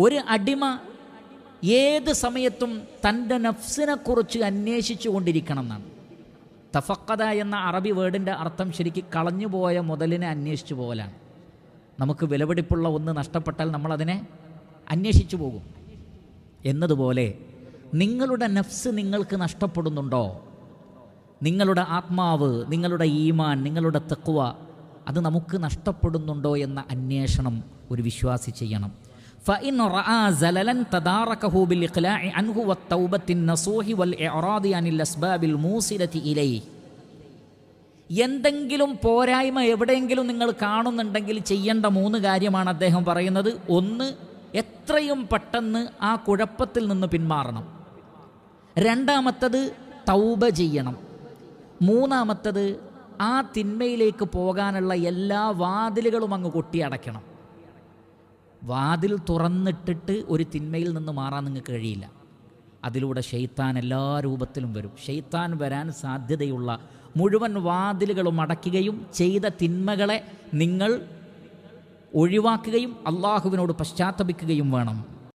ഒരു അടിമ ഏത് സമയത്തും തന്റെ നഫ്സിനെക്കുറിച്ച് അന്വേഷിച്ചു കൊണ്ടിരിക്കണം എന്നാണ്. തഫക്കത എന്ന അറബി വേർഡിന്റെ അർത്ഥം ശരിക്ക് കളഞ്ഞുപോയ മുതലിനെ അന്വേഷിച്ചു പോകലാണ്. നമുക്ക് വിലപിടിപ്പുള്ള ഒന്ന് നഷ്ടപ്പെട്ടാൽ നമ്മളതിനെ അന്വേഷിച്ചു പോകും. എന്നതുപോലെ നിങ്ങളുടെ നഫ്സ് നിങ്ങൾക്ക് നഷ്ടപ്പെടുന്നുണ്ടോ? നിങ്ങളുടെ ആത്മാവ് നിങ്ങളുടെ ഈമാൻ നിങ്ങളുടെ തെക്കുവ അത് നമുക്ക് നഷ്ടപ്പെടുന്നുണ്ടോ എന്ന അന്വേഷണം ഒരു വിശ്വാസി ചെയ്യണം. فإن رأى زللا تداركه بالإقلاع عنه والتوبة النصوح والإعراض عن الأسباب الموصلة إليه എന്തെങ്കിലും പോരായ്മ എവിടെയെങ്കിലും നിങ്ങൾ കാണുന്നുണ്ടെങ്കിൽ ചെയ്യേണ്ട മൂന്ന് കാര്യമാണ് അദ്ദേഹം പറയുന്നത് ഒന്ന് എത്രയും പെട്ടെന്ന് ആ കുഴപ്പത്തിൽ നിന്ന് പിന്മാറണം രണ്ടാമത്തത് തൗബ ചെയ്യണം മൂന്നാമത്തത് ആ തിന്മയിലേക്ക് പോകാനുള്ള എല്ലാ വാതിലുകളും അങ്ങ് കൊട്ടിയടയ്ക്കണം വാതിൽ തുറന്നിട്ടിട്ട് ഒരു തിന്മയിൽ നിന്ന് മാറാൻ നിങ്ങൾക്ക് കഴിയില്ല. അതിലൂടെ ഷെയ്ത്താൻ എല്ലാ രൂപത്തിലും വരും. ഷെയ്ത്താൻ വരാൻ സാധ്യതയുള്ള മുഴുവൻ വാതിലുകളും അടയ്ക്കുകയും ചെയ്ത തിന്മകളെ നിങ്ങൾ ഒഴിവാക്കുകയും അള്ളാഹുവിനോട് പശ്ചാത്തപിക്കുകയും വേണം.